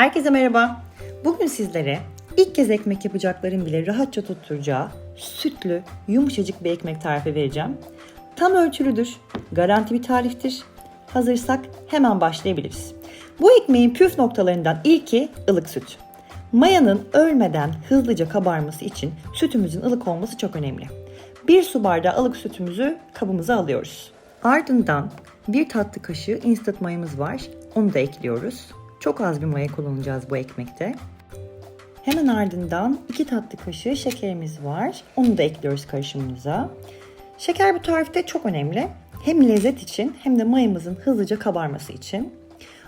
Herkese merhaba. Bugün sizlere ilk kez ekmek yapacakların bile rahatça tutturacağı sütlü, yumuşacık bir ekmek tarifi vereceğim. Tam ölçülüdür, garanti bir tariftir. Hazırsak hemen başlayabiliriz. Bu ekmeğin püf noktalarından ilki ılık süt. Mayanın ölmeden hızlıca kabarması için sütümüzün ılık olması çok önemli. Bir su bardağı ılık sütümüzü kabımıza alıyoruz. Ardından bir tatlı kaşığı instant mayamız var. Onu da ekliyoruz. Çok az bir maya kullanacağız bu ekmekte. Hemen ardından 2 tatlı kaşığı şekerimiz var. Onu da ekliyoruz karışımımıza. Şeker bu tarifte çok önemli. Hem lezzet için hem de mayamızın hızlıca kabarması için.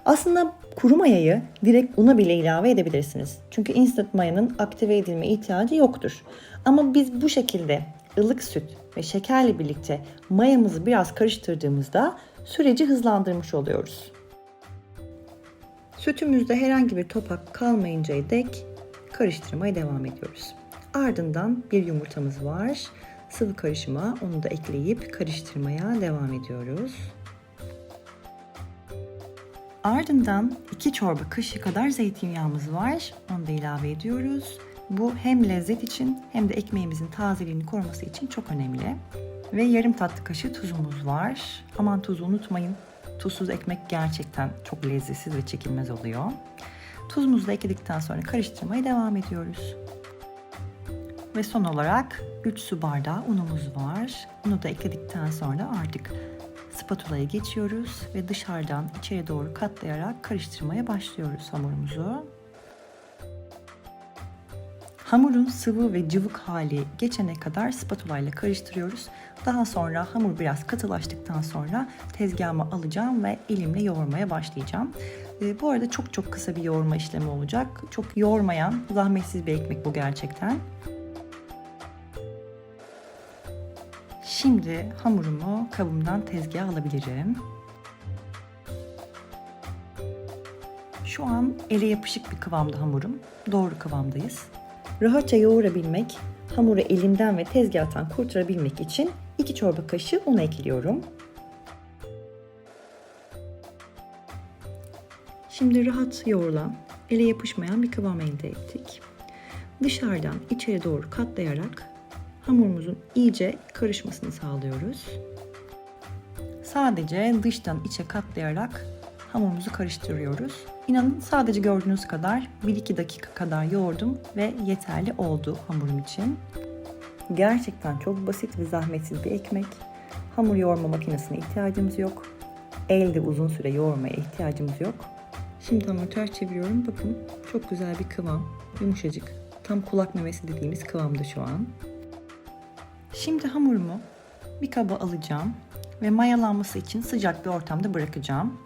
Aslında kuru mayayı direkt una bile ilave edebilirsiniz. Çünkü instant mayanın aktive edilme ihtiyacı yoktur. Ama biz bu şekilde ılık süt ve şekerle birlikte mayamızı biraz karıştırdığımızda süreci hızlandırmış oluyoruz. Sütümüzde herhangi bir topak kalmayıncaya dek karıştırmaya devam ediyoruz. Ardından bir yumurtamız var. Sıvı karışıma onu da ekleyip karıştırmaya devam ediyoruz. Ardından 2 çorba kaşığı kadar zeytinyağımız var. Onu da ilave ediyoruz. Bu hem lezzet için hem de ekmeğimizin tazeliğini koruması için çok önemli. Ve yarım tatlı kaşığı tuzumuz var. Aman tuzu unutmayın. Tuzsuz ekmek gerçekten çok lezzetsiz ve çekilmez oluyor. Tuzumuzu da ekledikten sonra karıştırmaya devam ediyoruz. Ve son olarak 3 su bardağı unumuz var. Unu da ekledikten sonra artık spatulaya geçiyoruz ve dışarıdan içeri doğru katlayarak karıştırmaya başlıyoruz hamurumuzu. Hamurun sıvı ve cıvık hali geçene kadar spatula ile karıştırıyoruz. Daha sonra hamur biraz katılaştıktan sonra tezgahıma alacağım ve elimle yoğurmaya başlayacağım. E, bu arada çok çok kısa bir yoğurma işlemi olacak. Çok yoğurmayan, zahmetsiz bir ekmek bu gerçekten. Şimdi hamurumu kabımdan tezgaha alabilirim. Şu an ele yapışık bir kıvamda hamurum. Doğru kıvamdayız. Rahatça yoğurabilmek, hamuru elimden ve tezgahtan kurtarabilmek için 2 çorba kaşığı un ekliyorum. Şimdi rahat yoğrulan, ele yapışmayan bir kıvam elde ettik. Dışarıdan içeri doğru katlayarak hamurumuzun iyice karışmasını sağlıyoruz. Sadece dıştan içe katlayarak hamurumuzu karıştırıyoruz. İnanın sadece gördüğünüz kadar 1-2 dakika kadar yoğurdum ve yeterli oldu hamurum için. Gerçekten çok basit ve zahmetsiz bir ekmek. Hamur yoğurma makinesine ihtiyacımız yok. Elde uzun süre yoğurmaya ihtiyacımız yok. Şimdi hamuru ters çeviriyorum. Bakın çok güzel bir kıvam. Yumuşacık. Tam kulak memesi dediğimiz kıvamda şu an. Şimdi hamurumu bir kaba alacağım ve mayalanması için sıcak bir ortamda bırakacağım.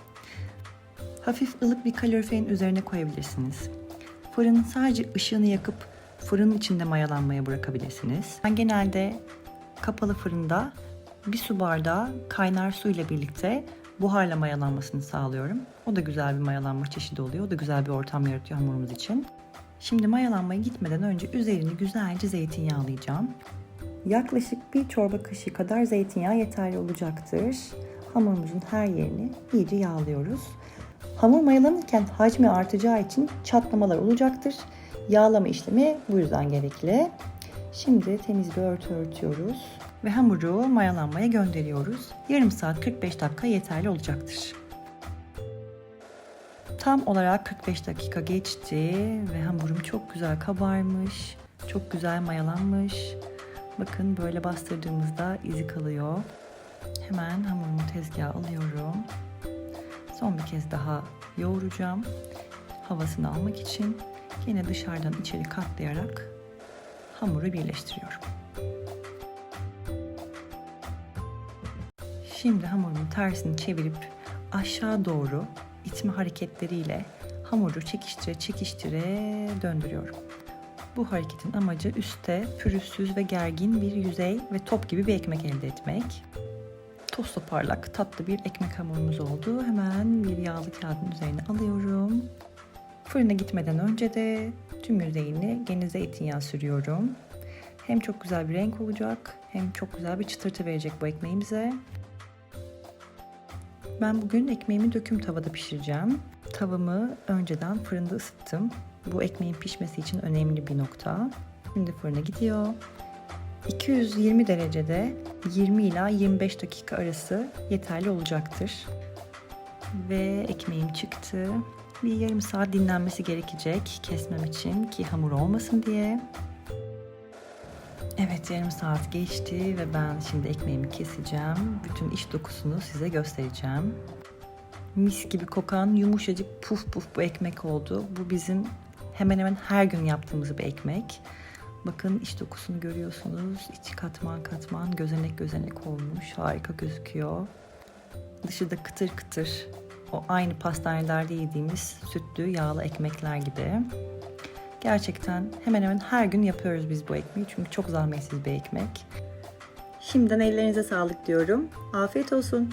Hafif ılık bir kaloriferin üzerine koyabilirsiniz. Fırının sadece ışığını yakıp fırının içinde mayalanmaya bırakabilirsiniz. Ben genelde kapalı fırında bir su bardağı kaynar su ile birlikte buharla mayalanmasını sağlıyorum. O da güzel bir mayalanma çeşidi oluyor. O da güzel bir ortam yaratıyor hamurumuz için. Şimdi mayalanmaya gitmeden önce üzerini güzelce zeytinyağlayacağım. Yaklaşık bir çorba kaşığı kadar zeytinyağı yeterli olacaktır. Hamurumuzun her yerini iyice yağlıyoruz. Hamur mayalanırken hacmi artacağı için çatlamalar olacaktır. Yağlama işlemi bu yüzden gerekli. Şimdi temiz bir örtü örtüyoruz ve hamuru mayalanmaya gönderiyoruz. Yarım saat 45 dakika yeterli olacaktır. Tam olarak 45 dakika geçti ve hamurum çok güzel kabarmış, çok güzel mayalanmış. Bakın böyle bastırdığımızda izi kalıyor. Hemen hamurumu tezgaha alıyorum. Son bir kez daha yoğuracağım. Havasını almak için yine dışarıdan içeri katlayarak hamuru birleştiriyorum. Şimdi hamurumun tersini çevirip aşağı doğru itme hareketleriyle hamuru çekiştire çekiştire döndürüyorum. Bu hareketin amacı üstte pürüzsüz ve gergin bir yüzey ve top gibi bir ekmek elde etmek. Tosta parlak tatlı bir ekmek hamurumuz oldu. Hemen bir yağlı kağıdın üzerine alıyorum. Fırına gitmeden önce de tüm yüzeyini gene zeytinyağı sürüyorum. Hem çok güzel bir renk olacak hem çok güzel bir çıtırtı verecek bu ekmeğimize. Ben bugün ekmeğimi döküm tavada pişireceğim. Tavamı önceden fırında ısıttım. Bu ekmeğin pişmesi için önemli bir nokta. Şimdi fırına gidiyor. 220 derecede 20 ila 25 dakika arası yeterli olacaktır. Ve ekmeğim çıktı. Bir yarım saat dinlenmesi gerekecek kesmem için ki hamur olmasın diye. Evet yarım saat geçti ve ben şimdi ekmeğimi keseceğim. Bütün iç dokusunu size göstereceğim. Mis gibi kokan yumuşacık puf puf bu ekmek oldu. Bu bizim hemen hemen her gün yaptığımız bir ekmek. Bakın iç dokusunu görüyorsunuz. İçi katman katman gözenek gözenek olmuş. Harika gözüküyor. Dışı da kıtır kıtır. O aynı pastanelerde yediğimiz sütlü yağlı ekmekler gibi. Gerçekten hemen hemen her gün yapıyoruz biz bu ekmeği çünkü çok zahmetsiz bir ekmek. Şimdiden ellerinize sağlık diyorum. Afiyet olsun.